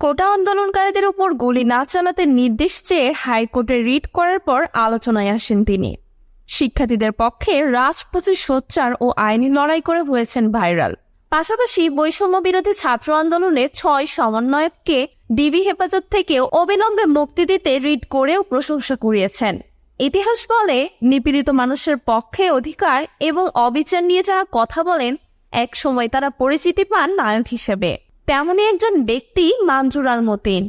কোটা আন্দোলনকারীদের উপর গুলি না চালাতে নির্দেশ চেয়ে হাইকোর্টে রিট করার পর আলোচনায় আসেন তিনি। শিক্ষার্থীদের পক্ষে রাজপথে সোচ্চার ও আইনি লড়াই করে হয়েছেন ভাইরাল। পাশাপাশি বৈষম্য বিরোধী ছাত্র আন্দোলনে ছয় সমন্বয়ককে ডিবি হেফাজত থেকেও অবিলম্বে মুক্তি দিতে রিট করেও প্রশংসা কুড়িয়েছেন। ইতিহাস বলে, নিপীড়িত মানুষের পক্ষে অধিকার এবং অবিচার নিয়ে যারা কথা বলেন এক সময় তারা পরিচিতি পান নায়ক হিসেবে। তেমনই একজন ব্যক্তি মানজুরাল মতিন।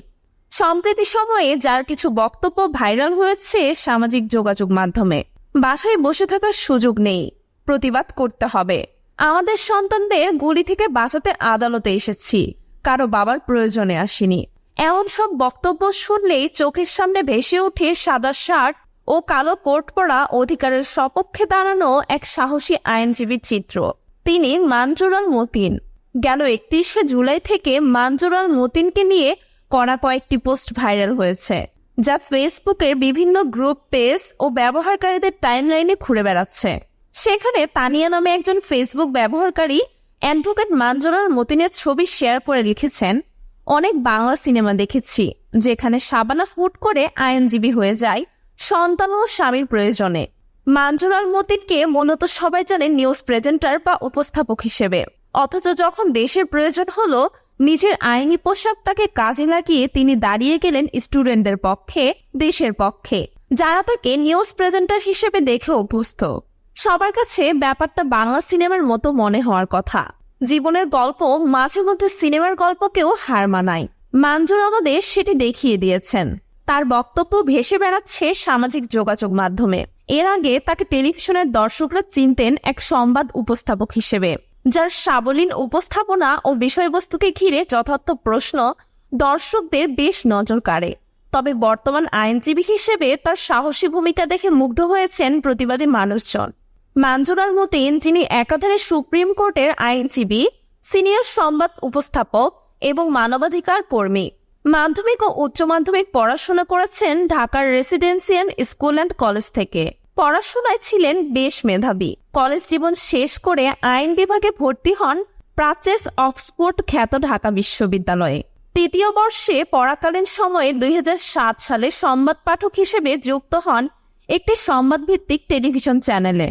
সম্প্রতি সময়ে যার কিছু বক্তব্য ভাইরাল হয়েছে সামাজিক যোগাযোগ মাধ্যমে, বাসায় বসে থাকার সুযোগ নেই, প্রতিবাদ করতে হবে। আমাদের সন্তানদের গুলি থেকে বাঁচাতে আদালতে এসেছি, কারও বাবার প্রয়োজনে আসিনি। এমন সব বক্তব্য শুনলেই চোখের সামনে ভেসে ওঠে সাদা শার্ট ও কালো কোট পরা অধিকারের সপক্ষে দাঁড়ানো এক সাহসী আইনজীবীর চিত্র। তিনি মানজুরাল মতিন। গেল একত্রিশে জুলাই থেকে মানজুরাল মতিনকে নিয়ে করা কয়েকটি পোস্ট ভাইরাল হয়েছে, যা ফেসবুকের বিভিন্ন গ্রুপ পেজ ও ব্যবহারকারীদের টাইমলাইনে ঘুরে বেড়াচ্ছে। সেখানে তানিয়া নামে একজন ফেসবুক ব্যবহারকারী অ্যাডভোকেট মানজুরাল মতিনের ছবি শেয়ার করে লিখেছেন, অনেক বাংলা সিনেমা দেখেছি, যেখানে সাবানা ফুট করে আইনজীবী হয়ে যায়, সন্তান ও স্বামীর প্রয়োজনে। মানজুরাল মতিনকে মূলত সবাই জানে নিউজ প্রেজেন্টার বা উপস্থাপক হিসেবে। অথচ যখন দেশের প্রয়োজন হলো, নিজের আইনি পোশাকটাকে কাজে লাগিয়ে তিনি দাঁড়িয়ে গেলেন স্টুডেন্টদের পক্ষে, দেশের পক্ষে, যারা তাকে নিউজ প্রেজেন্টার হিসেবে দেখে অভ্যস্ত। সবার কাছে ব্যাপারটা বাংলা সিনেমার মতো মনে হওয়ার কথা। জীবনের গল্প মাঝে মধ্যে সিনেমার গল্পকেও হার মানায়। মানজুর আমাদের সেটি দেখিয়ে দিয়েছেন। তার বক্তব্য ভেসে বেড়াচ্ছে সামাজিক যোগাযোগ মাধ্যমে। এর আগে তাকে টেলিভিশনের দর্শকরা চিনতেন এক সংবাদ উপস্থাপক হিসেবে। যার সাবলীল উপস্থাপনা ও বিষয়বস্তুকে ঘিরে যথার্থ প্রশ্ন দর্শকদের বেশ নজর কাড়ে। তবে বর্তমান আইনজীবী হিসেবে তার সাহসী ভূমিকা দেখে মুগ্ধ হয়েছেন প্রতিবাদী মানুষজন। মানজুরাল মতিন যিনি একাধারে সুপ্রিম কোর্টের আইনজীবী, সিনিয়র সংবাদ উপস্থাপক এবং মানবাধিকার কর্মী, মাধ্যমিক ও উচ্চ মাধ্যমিক পড়াশোনা করেছেন ঢাকার রেসিডেন্সিয়াল স্কুল অ্যান্ড কলেজ থেকে। পড়াশোনায় ছিলেন বেশ মেধাবী। কলেজ জীবন শেষ করে আইন বিভাগে ভর্তি হন প্রাচেস অক্সফোর্ড খ্যাত ঢাকা বিশ্ববিদ্যালয়ে। তৃতীয় বর্ষে পড়াকালীন সময়ে দুই হাজার সাত সালে সংবাদ পাঠক হিসেবে যুক্ত হন একটি সংবাদভিত্তিক টেলিভিশন চ্যানেলে।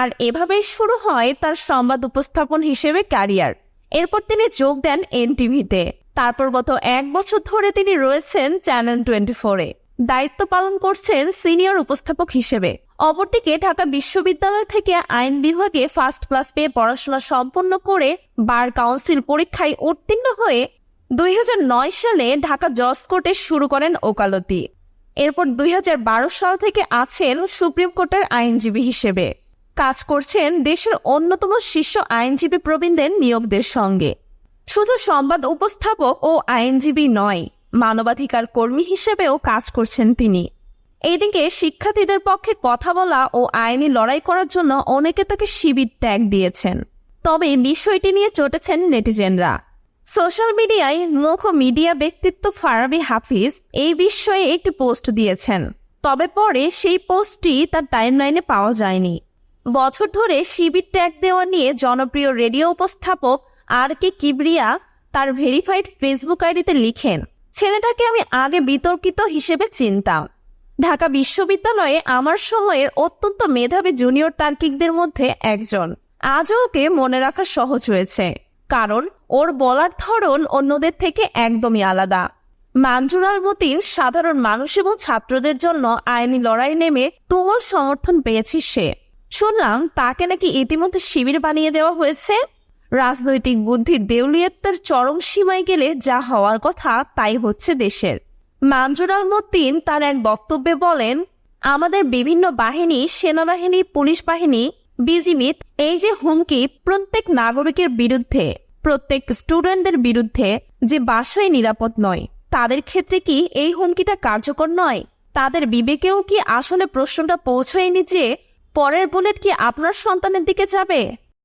আর এভাবেই শুরু হয় তার সংবাদ উপস্থাপন হিসেবে ক্যারিয়ার। এরপর তিনি যোগ দেন এনটিভিতে। তারপর গত এক বছর ধরে তিনি রয়েছেন চ্যানেল টোয়েন্টি ফোরে দায়িত্ব পালন করছেন সিনিয়র উপস্থাপক হিসেবে। অপরদিকে ঢাকা বিশ্ববিদ্যালয় থেকে আইন বিভাগে ফার্স্ট ক্লাস পেয়ে পড়াশোনা সম্পন্ন করে বার কাউন্সিল পরীক্ষায় উত্তীর্ণ হয়ে দুই হাজার নয় সালে ঢাকা জজ কোর্টে শুরু করেন ওকালতি। এরপর দুই হাজার বারো সাল থেকে আছেন সুপ্রিম কোর্টের আইনজীবী হিসেবে। কাজ করছেন দেশের অন্যতম শীর্ষ আইনজীবী প্রবীণদের নিয়োগদের সঙ্গে। শুধু সংবাদ উপস্থাপক ও আইনজীবী নয় মানবাধিকার কর্মী হিসেবেও কাজ করছেন তিনি। এইদিকে শিক্ষার্থীদের পক্ষে কথা বলা ও আইনি লড়াই করার জন্য অনেকে তাকে শিবির ত্যাগ দিয়েছেন। তবে বিষয়টি নিয়ে চটেছেন নেটিজেনরা। সোশ্যাল মিডিয়ায় মুখ মিডিয়া ব্যক্তিত্ব ফারাবি হাফিজ এই বিষয়ে একটি পোস্ট দিয়েছেন। তবে পরে সেই পোস্টটি তার টাইমলাইনে পাওয়া যায়নি। বছর ধরে শিবির ট্যাগ দেওয়া নিয়ে জনপ্রিয় রেডিও উপস্থাপক আর কে কিবরিয়া তার ভেরিফাইড ফেসবুক আইডিতে লিখেন ছেলেটাকে আমি আগে বিতর্কিত হিসেবে চিনতাম। ঢাকা বিশ্ববিদ্যালয়ে আমার সময়ের অত্যন্ত মেধাবী জুনিয়র তার্কিকদের মধ্যে একজন। আজও ওকে মনে রাখা সহজ হয়েছে, কারণ ওর বলার ধরন অন্যদের থেকে একদমই আলাদা। মানজুরাল মতির সাধারণ মানুষ এবং ছাত্রদের জন্য আইনি লড়াই নেমে তুমুল সমর্থন পেয়েছি সে। শুনলাম তাকে নাকি ইতিমধ্যে শিবির বানিয়ে দেওয়া হয়েছে। রাজনৈতিক বুদ্ধির দেউলিয়ত্বের চরম সীমায় গেলে যা হওয়ার কথা, তাই হচ্ছে দেশের। মানজুরাল মতিন তার এক বক্তব্যে বলেন, আমাদের বিভিন্ন বাহিনী, সেনাবাহিনী, পুলিশ বাহিনী বিজিবিত এই যে হুমকি প্রত্যেক নাগরিকের বিরুদ্ধে, প্রত্যেক স্টুডেন্টদের বিরুদ্ধে যে বাসায় নিরাপদ নয়, তাদের ক্ষেত্রে কি এই হুমকিটা কার্যকর নয়? তাদের বিবেকেও কি আসলে প্রশ্নটা পৌঁছয়নি যে পরের বুলেট কি আপনার সন্তানের দিকে যাবে?